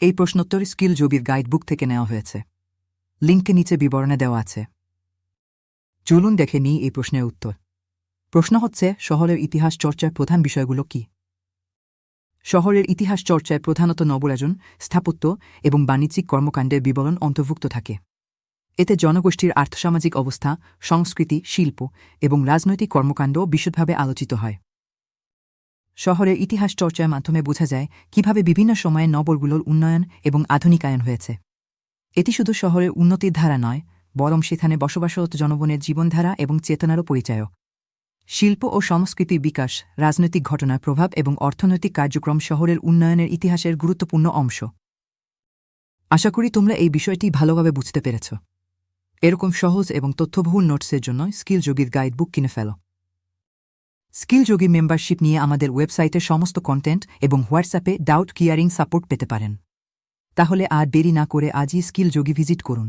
এই প্রশ্নোত্তর স্কিল জবির গাইডবুক থেকে নেওয়া হয়েছে। লিঙ্কে নিচে বিবরণে দেওয়া আছে। চলুন দেখে নিই এই প্রশ্নের উত্তর। প্রশ্ন হচ্ছে, শহরের ইতিহাস চর্চার প্রধান বিষয়গুলো কি? শহরের ইতিহাস চর্চায় প্রধানত নবরাজন, স্থাপত্য এবং বাণিজ্যিক কর্মকাণ্ডের বিবরণ অন্তর্ভুক্ত থাকে। এতে জনগোষ্ঠীর আর্থসামাজিক অবস্থা, সংস্কৃতি, শিল্প এবং রাজনৈতিক কর্মকাণ্ড বিশদভাবে আলোচিত হয়। শহরের ইতিহাস চর্চার মাধ্যমে বোঝা যায় কীভাবে বিভিন্ন সময়ে নগরগুলোর উন্নয়ন এবং আধুনিকায়ন হয়েছে। এটি শুধু শহরের উন্নতির ধারা নয়, বরং সেখানে বসবাসরত জনগণের জীবনধারা এবং চেতনারও পরিচায়ক শিল্প ও সংস্কৃতির বিকাশ, রাজনৈতিক ঘটনার প্রভাব এবং অর্থনৈতিক কার্যক্রম শহরের উন্নয়নের ইতিহাসের গুরুত্বপূর্ণ অংশ। আশা করি তোমরা এই বিষয়টি ভালোভাবে বুঝতে পেরেছ। এরকম সহজ এবং তথ্যবহুল নোটসের জন্য স্কিল যোগীর গাইডবুক কিনে ফেলো। স্কিল যোগী মেম্বারশিপ নিয়ে আমাদের ওয়েবসাইটে সমস্ত কন্টেন্ট এবং হোয়াটসঅ্যাপে ডাউট কিয়ারিং সাপোর্ট পেতে পারেন। তাহলে আর দেরি না করে আজই স্কিল যোগী ভিজিট করুন।